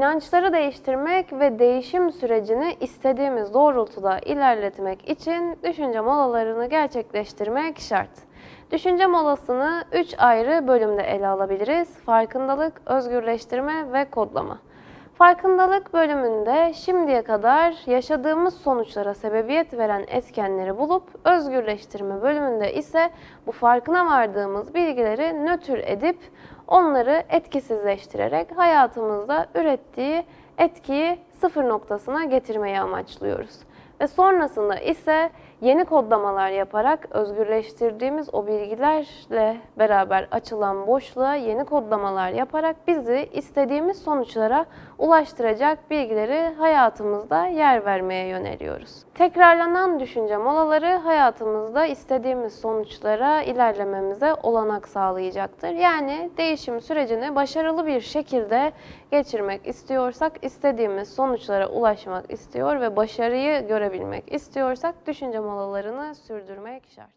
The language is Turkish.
İnançları değiştirmek ve değişim sürecini istediğimiz doğrultuda ilerletmek için düşünce molalarını gerçekleştirmek şart. Düşünce molasını 3 ayrı bölümde ele alabiliriz. Farkındalık, özgürleştirme ve kodlama. Farkındalık bölümünde şimdiye kadar yaşadığımız sonuçlara sebebiyet veren etkenleri bulup özgürleştirme bölümünde ise bu farkına vardığımız bilgileri nötr edip onları etkisizleştirerek hayatımızda ürettiği etkiyi sıfır noktasına getirmeyi amaçlıyoruz. Ve sonrasında ise yeni kodlamalar yaparak özgürleştirdiğimiz o bilgilerle beraber açılan boşluğa yeni kodlamalar yaparak bizi istediğimiz sonuçlara ulaştıracak bilgileri hayatımızda yer vermeye yöneliyoruz. Tekrarlanan düşünce molaları hayatımızda istediğimiz sonuçlara ilerlememize olanak sağlayacaktır. Yani değişim sürecini başarılı bir şekilde geçirmek istiyorsak, istediğimiz sonuçlara ulaşmak istiyor ve başarıyı görebilmek istiyorsak düşünce molalarını sürdürmek şart.